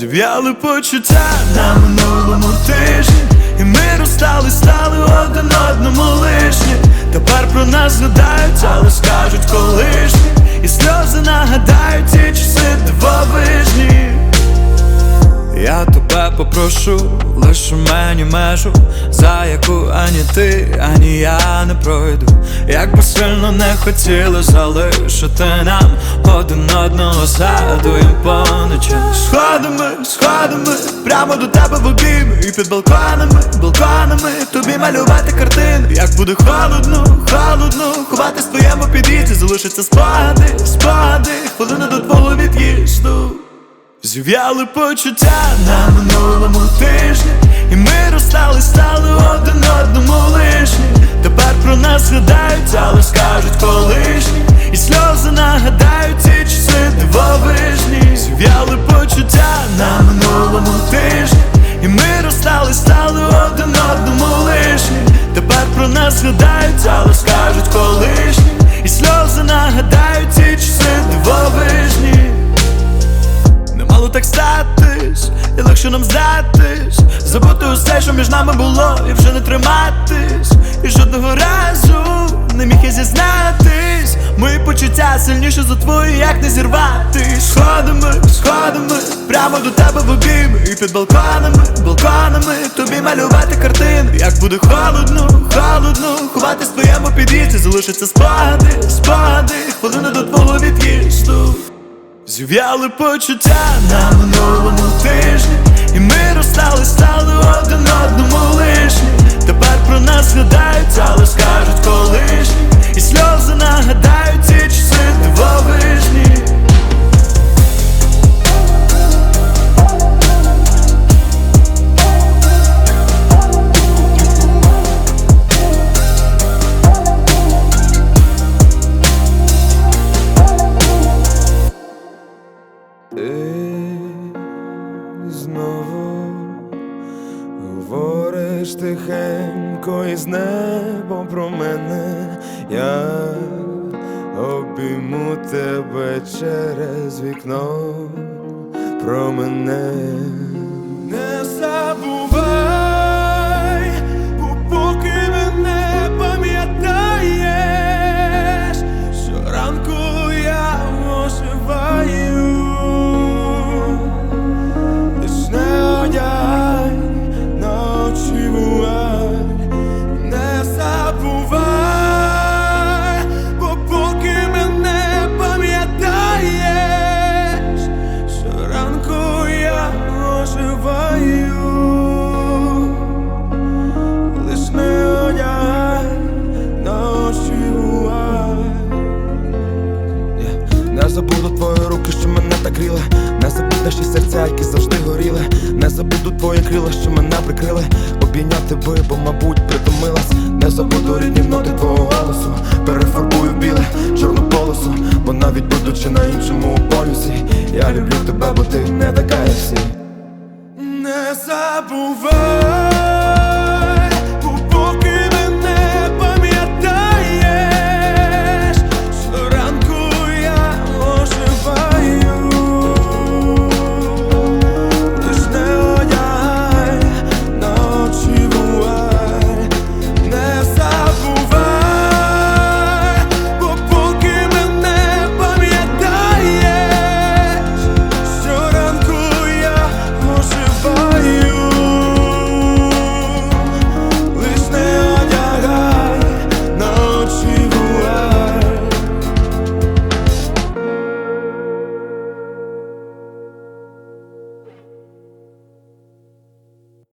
Зв'яли почуття на минулому тижні, і ми розстали, стали один одному лишні. Тепер про нас згадають, але скажуть колишні, і сльози нагадають ті часи дивовижні. Я тебе попрошу, лише мені межу, за яку ані ти, ані я не пройду. Як би сильно не хотіли залишити нам один одного згадуєм поночі. Сходами, сходами, прямо до тебе в обійми І під балконами, балконами тобі малювати картини. Як буде холодно, холодно, ховатись в твоєму під'їзді Залишаться спогади, спогади, хвилини до твого від'їзду. Зів'яли почуття на минулому тижні, і ми розстали, стали один одному лишні. Тепер про нас згадають, але скажуть колишні, і сльози нагадають ті часи дивовижні. Зів'яли почуття на минулому тижні, і ми розстали, стали один одному лишні. Тепер про нас згадають, нам здатись. Забути усе, що між нами було, і вже не триматись. І жодного разу не міг я зізнатись. Мої почуття сильніше за твої, як не зірватись. Сходами, сходами, прямо до тебе в обійми. І під балконами, балконами тобі малювати картини. Як буде холодно, холодно, ховатись в твоєму під'їзді. Залишаться спогади, спогади, хвилини до твого від'їзду. Зів'яли почуття на минулому тижні, і ми розстали, стали один одному лишні. Знову говориш тихенько із небом про мене. Я обійму тебе через вікно про мене. Забуду твої руки, що мене так гріли. Не забудеш і серця, які завжди горіли. Не забуду твої крила, що мене прикрили. Обійняти би, бо, мабуть, притомилась. Не забуду рідні ноти твого голосу. Перефарбую біле, чорну полосу. Бо навіть будучи на іншому полюсі Я люблю тебе, бо ти не така, Не забувай